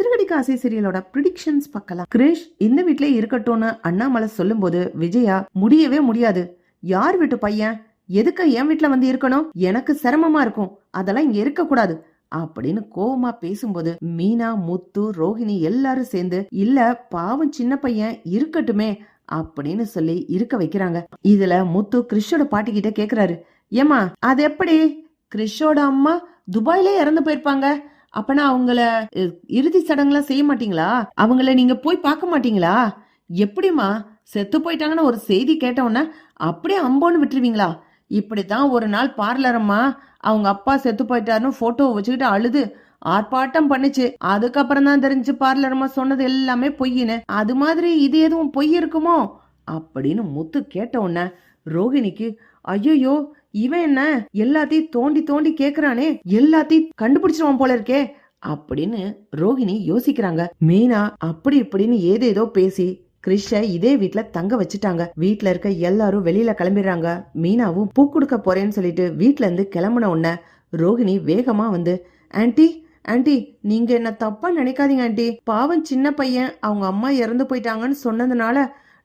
சிறுகடிக்க ஆசை சீரியலோட ப்ரிடிக்ஷன்ஸ் பார்க்கலாம். கிரேஷ் இந்த வீட்லயே இருக்கட்டும்னு அண்ணாமலை சொல்லும்போது விஜயா முடியவே முடியாது. யார் வீட்டு பையன்? எதுக்கு என் வீட்டுல வந்து இருக்கணும்? எனக்கு சிரமமா இருக்கும். அதெல்லாம் இங்க இருக்க கூடாது அப்படின்னு கோவமா பேசும்போது மீனா முத்து ரோஹிணி எல்லாரும் சேர்ந்து இல்ல பாவம் சின்ன பையன் இருக்கட்டுமே அப்படின்னு சொல்லி இருக்க வைக்கிறாங்க. இதுல முத்து கிறிஷோட பாட்டி கிட்ட கேக்குறாரு ஏமா அது எப்படி? கிறிஷோட அம்மா துபாயிலே இறந்து போயிருப்பாங்க. அப்பனா அவங்கள இறுதி சடங்குலாம் செய்ய மாட்டீங்களா? அவங்கள நீங்க போய் பார்க்க மாட்டீங்களா? எப்படிம்மா? செத்து போயிட்டாங்கன்னு ஒரு செய்தி கேட்டவுடனே அப்படியே அம்போன்னு விட்டுருவீங்களா? இப்படித்தான் ஒரு நாள் பார்லரம்மா அவங்க அப்பா செத்து போயிட்டாருன்னு போட்டோ வச்சுக்கிட்டு அழுது. ஆர்ப்பாட்டம் பண்ணுச்சு. அதுக்கப்புறம் தான் தெரிஞ்சு பார்லரம்மா சொன்னது எல்லாமே பொய்யின்னு. அது மாதிரி இது எதுவும் பொய் இருக்குமோ? அப்படின்னு முத்து கேட்ட உடனே ரோகிணிக்கு ஐயோ இவன் என்ன? எல்லாத்தையும் தோண்டி தோண்டி கேக்குறானே எல்லாத்தையும் கண்டுபிடிச்சிருவான் போல இருக்கே அப்படின்னு ரோகிணி யோசிக்கிறாங்க. மீனா அப்படி இப்படின்னு ஏதேதோ பேசி கிருஷ இதே வீட்ல தங்க வச்சுட்டாங்க. வீட்ல இருக்க எல்லாரும் வெளியில கிளம்பிடுறாங்க. மீனாவும் பூ கொடுக்க போறேன்னு சொல்லிட்டு வீட்ல இருந்து கிளம்புன உடனே ரோகிணி வேகமா வந்து ஆன்டி ஆன்டி நீங்க என்ன தப்பா நினைக்காதீங்க ஆன்டி பாவம் சின்ன பையன் அவங்க அம்மா இறந்து போயிட்டாங்கன்னு சொன்னதுனால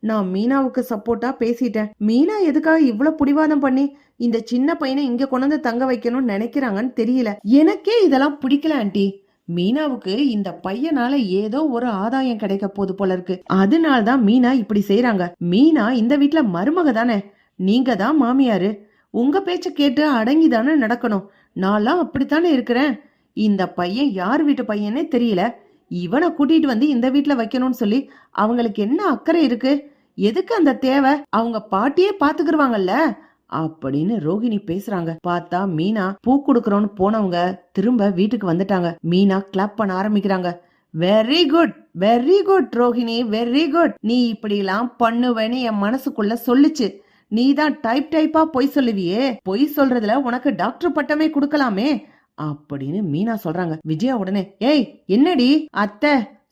நான் மீனாவுக்கு சப்போர்ட்டா பேசிட்டேன். மீனா எதுக்காக இவ்வளவு புடிவாதம் பண்ணி இந்த சின்ன பையனை இங்க கொண்டு தங்க வைக்கணும்னு நினைக்கிறாங்கன்னு தெரியல. எனக்கே இதெல்லாம் பிடிக்கல ஆண்டி. மீனாவுக்கு இந்த பையனால ஏதோ ஒரு ஆதாயம் கிடைக்க போகுது போல இருக்கு. அதனாலதான் மீனா இப்படி செய்யறாங்க மீனா இந்த வீட்டுல மருமக தானே. நீங்க தான் மாமியாரு. உங்க பேச்ச கேட்டு அடங்கி தானே நடக்கணும். நான்லாம் அப்படித்தானே இருக்கிறேன். இந்த பையன் யார் வீட்டு பையனே தெரியல. இவனை கூட்டிட்டு வந்து இந்த வீட்டுல வைக்கணும்னு சொல்லி அவங்களுக்கு என்ன அக்கறை இருக்கு? எதுக்கு அந்த தேவை? அவங்க பாட்டியே பாத்துக்கிருவாங்கல்ல? அப்படின்னு ரோஹிணி பேசுறாங்க. பார்த்தா மீனா பூ கொடுக்கறோன்னு போனவங்க திரும்ப வீட்டுக்கு வந்துட்டாங்க. மீனா கிளாப் பண்ண ஆரம்பிக்கிறாங்க. Very good very good Rohini very good நீ இப்படி எல்லாம் பண்ணுவேன்னு என் மனசுக்குள்ள சொல்லுச்சு. நீ தான் டைப் டைப்பா பொய் சொல்லுவியே. பொய் சொல்றதுல உனக்கு டாக்டர் பட்டமே கொடுக்கலாமே. அப்படின்னு மீனா சொல்றாங்க. விஜயா உடனே ஏய் என்னடி அத்தை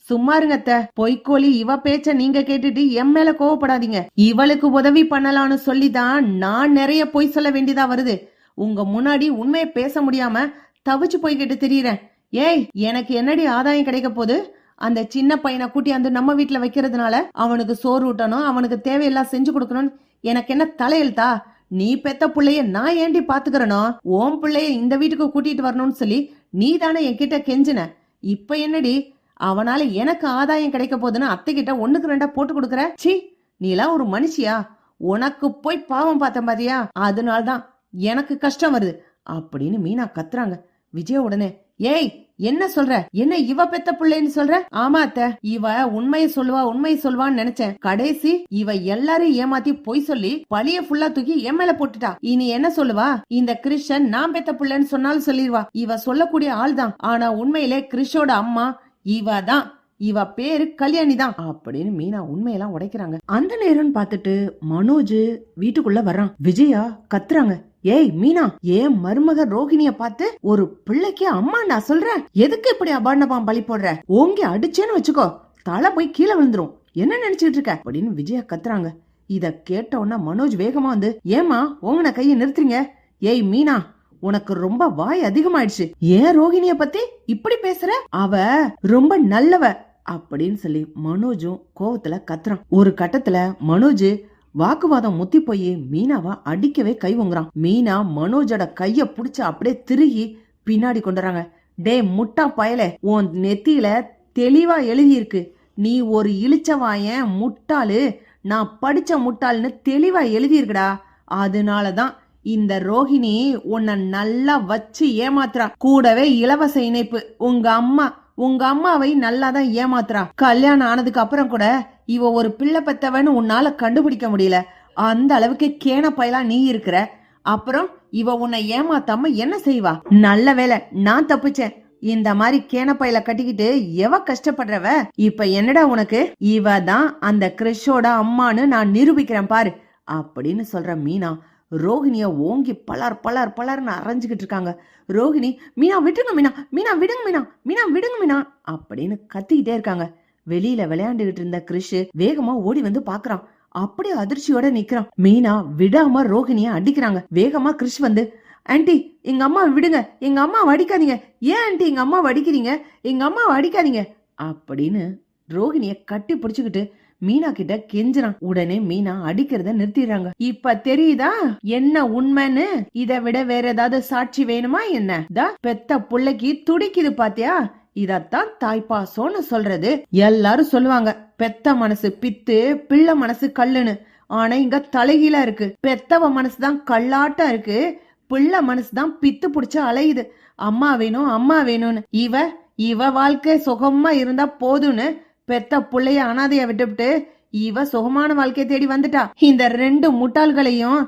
சும்மா இருங்க பொய்க்கோழி இவ பேச்ச நீங்க கேட்டுட்டு என் மேல கோவப்படாதீங்க. இவளுக்கு உதவி பண்ணலாம்னு சொல்லி தான் நான் நிறைய பொய் சொல்ல வேண்டியதா வருது. உங்க முன்னாடி உண்மையை பேச முடியாம தவிச்சு போய்கிட்டு திரியறேன். ஏய் எனக்கு என்னடி ஆதாயம் கிடைக்க போகுது? அந்த சின்ன பையனை கூட்டி அந்த நம்ம வீட்டுல வைக்கிறதுனால அவனுக்கு சோறு ஊட்டணும் அவனுக்கு தேவையெல்லாம் செஞ்சு கொடுக்கணும் எனக்கு என்ன தலையெழுத்தா? நீ பெத்த பிள்ளைய நான் ஏண்டி பாத்துக்கிறனோ? ஓம் பிள்ளைய இந்த வீட்டுக்கு கூட்டிட்டு வரணும்னு சொல்லி நீ தானே என்கிட்ட கெஞ்சின. இப்ப என்னடி? அவனால எனக்கு ஆதாயம் கிடைக்க போகுதுன்னு அத்தை கிட்ட ஒண்ணுக்கு ரெண்டா போட்டு கொடுக்குற? சி நீலாம் ஒரு மனுஷியா? உனக்கு போய் பாவம் பார்த்த மாதிரியா அதனால்தான் எனக்கு கஷ்டம் வருது. அப்படின்னு மீனா கத்துறாங்க. விஜய உடனே ஏய் என்ன சொல்ற? என்ன இவ பெத்த பிள்ளைன்னு சொல்ற? ஆமா அத்தை. இவ உண்மையை சொல்லுவா உண்மையை சொல்லுவான்னு நினைச்சேன். கடைசி இவ எல்லாரையும் ஏமாத்தி பொய் சொல்லி பழிய ஃபுல்லா தூக்கி என் மேல போட்டுட்டா. இனி என்ன சொல்லுவா? இந்த கிறிஸ்டன் நான் பெத்த பிள்ளைன்னு சொன்னாலும் சொல்லிடுவா இவ சொல்லக்கூடிய ஆள் தான் ஆனா உண்மையிலே கிறிஷோட அம்மா இவ தான் இவ பேரு கல்யாணி தான் அப்படின்னு மீனா உண்மையெல்லாம் உடைக்கிறாங்க. அந்த நேரம்னு பார்த்துட்டு மனோஜ் வீட்டுக்குள்ள வர்றான். விஜயா கத்துறாங்க. ஏய் மீனா ஏன் மருமக ரோகிணிய பார்த்து ஒரு பிள்ளைக்கு அம்மா நான் சொல்றேன் எதுக்கு இப்படி அபாண்டபாம் பழி போடுற? ஓங்கி அடிச்சேன்னு வச்சுக்கோ தலை போய் கீழே விழுந்துரும். என்ன நினைச்சிட்டு இருக்க? அப்படின்னு விஜயா கத்துறாங்க. இத கேட்ட உடனே மனோஜ் வேகமா வந்து ஏமா ஓங்கின கையை நிறுத்துறீங்க? ஏய் மீனா உனக்கு ரொம்ப வாய் அதிகமாயிடுச்சு. ஏன் ரோகிணிய பத்தி இப்படி பேசுற? அவ ரொம்ப நல்லவ அப்படின்னு சொல்லி மனோஜும் கோவத்துல கத்துறான். ஒரு கட்டத்துல மனோஜ் வாக்குவாதம் முத்தி போய் மீனாவை அடிக்கவே கை வாங்குறான் மீனா மனோஜோட கைய புடிச்சு அப்படியே திருகி பின்னாடி கொண்டுறாங்க டே முட்டா பயலே உன் நெத்தியில தெளிவா எழுதியிருக்கு. நீ ஒரு இழிச்சவாயன் முட்டாளு. நான் படிச்ச முட்டாள்னு தெளிவா எழுதியிருக்கடா. அதனால அதனாலதான் இந்த ரோஹிணி உன்னை நல்லா வச்சு ஏமாத்துறா. கூடவே இலவச இணைப்பு. உங்க அம்மா உங்க அம்மாவை நல்லா தான் ஏமாத்துறா. கல்யாணம் ஆனதுக்கு அப்புறம் கூட இவ ஒரு பிள்ளை பெத்தவன்னு உன்னால கண்டுபிடிக்க முடியல. அந்த அளவுக்கு கேன பயலா நீ இருக்கிற. அப்புறம் இவ உன்னை ஏமாத்தாம என்ன செய்வா? நல்ல வேலை நான் தப்பிச்சேன். இந்த மாதிரி கேனப்பையில கட்டிக்கிட்டு எவ கஷ்டப்படுறவ? இப்ப என்னடா உனக்கு? இவ தான் அந்த கிறிஷோட அம்மான்னு நான் நிரூபிக்கிறேன் பாரு. அப்படின்னு சொல்ற மீனா ரோஹிணியை ஓங்கி பலர் பலர் பலர்னு அரைஞ்சிக்கிட்டு இருக்காங்க. ரோஹிணி மீனா விட்டுங்க மீனா மீனா விடுங்க மீனா மீனா விடுங்க மீனா அப்படின்னு கத்திக்கிட்டே இருக்காங்க. வெளியில விளையாண்டுகிட்டு இருந்த கிறிஷ் வேகமா ஓடி வந்து பாக்குறான். அப்படியே அதிர்ச்சியோட நிக்கிறான். மீனா விடாம ரோஹிணிய அடிக்கிறாங்க. வேகமா கிறிஷ் வந்து ஆன்ட்டி எங்க அம்மா விடுங்க. எங்க அம்மா அடிக்காதீங்க. ஏன் ஆன்ட்டி எங்க அம்மா அடிக்கிறீங்க? எங்க அம்மா அடிக்காதீங்க. அப்படின்னு ரோகிணிய கட்டி பிடிச்சுக்கிட்டு மீனா கிட்ட கெஞ்சுறான் உடனே மீனா அடிக்கிறத நிறுத்திடுறாங்க. இப்ப தெரியுதா? என்ன உண்மைன்னு? இதை விட வேற ஏதாவது சாட்சி வேணுமா என்ன? தா பெத்த புள்ளைக்கு துடிக்குது பாத்தியா? இதத்தான் தாய்ப்பாசோன்னு சொல்றது. எல்லாரும் சொல்லுவாங்க பெத்த மனசு பித்து பிள்ளை மனசு கல்லுன்னு. ஆனா இங்க தலைகீழா இருக்கு. பெத்தவ மனசுதான் கல்லாட்டம் இருக்கு. பிள்ளை மனசுதான் பித்து புடிச்சு அலையுது. அம்மா வேணும் அம்மா வேணும்னு. இவ இவ வாழ்க்கை சுகமா இருந்தா போதும்னு பெத்த பிள்ளைய அனாதைய விட்டுவிட்டு இவ சுகமான வாழ்க்கையை தேடி வந்துட்டா. இந்த ரெண்டு முட்டாள்களையும்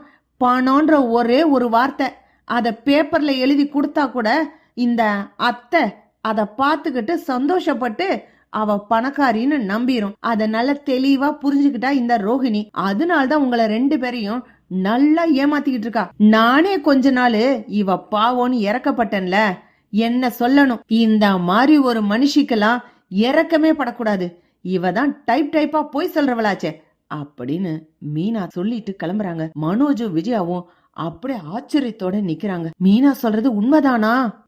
பணம்ன்ற ஒரே ஒரு வார்த்தை. அதை பேப்பர்ல எழுதி கொடுத்தா கூட இந்த அத்தை அதை பார்த்துக்கிட்டு சந்தோஷப்பட்டு அவ பணக்காரின்னு நம்பிரும். அதை நல்லா தெளிவா புரிஞ்சுக்கிட்டா இந்த ரோஹிணி. அதனால்தான் உங்களை ரெண்டு பேரையும் நல்லா ஏமாத்திக்கிட்டு இருக்கா. நானே கொஞ்ச நாள் இவ பாவோன்னு இறக்கப்பட்டேன்ல. என்ன சொல்லணும்? இந்த மாதிரி ஒரு மனுஷிக்கெல்லாம் இறக்கமே படக்கூடாது. இவ தான் டைப் டைப்பா போய் சொல்றவளாச்சே. அப்படின்னு மீனா சொல்லிட்டு கிளம்புறாங்க. மனோஜும் விஜயாவும் அப்படியே ஆச்சரியத்தோட நிக்கிறாங்க. மீனா சொல்றது உண்மைதானா?